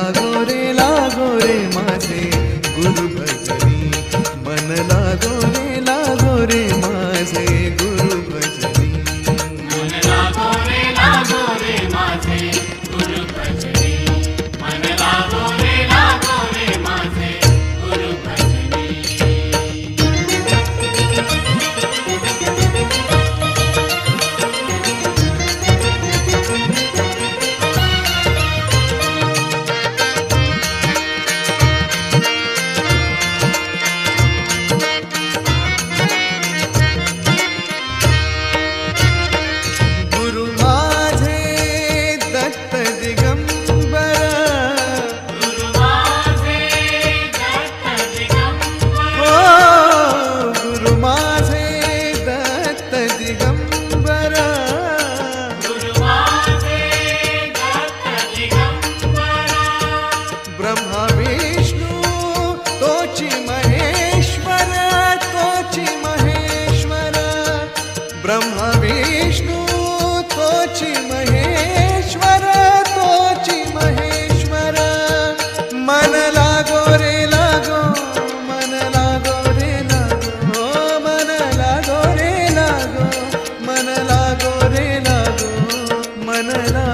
लागो रे लागो रे माझे गुरु भजनी मन लागो रे ಕನಲಾ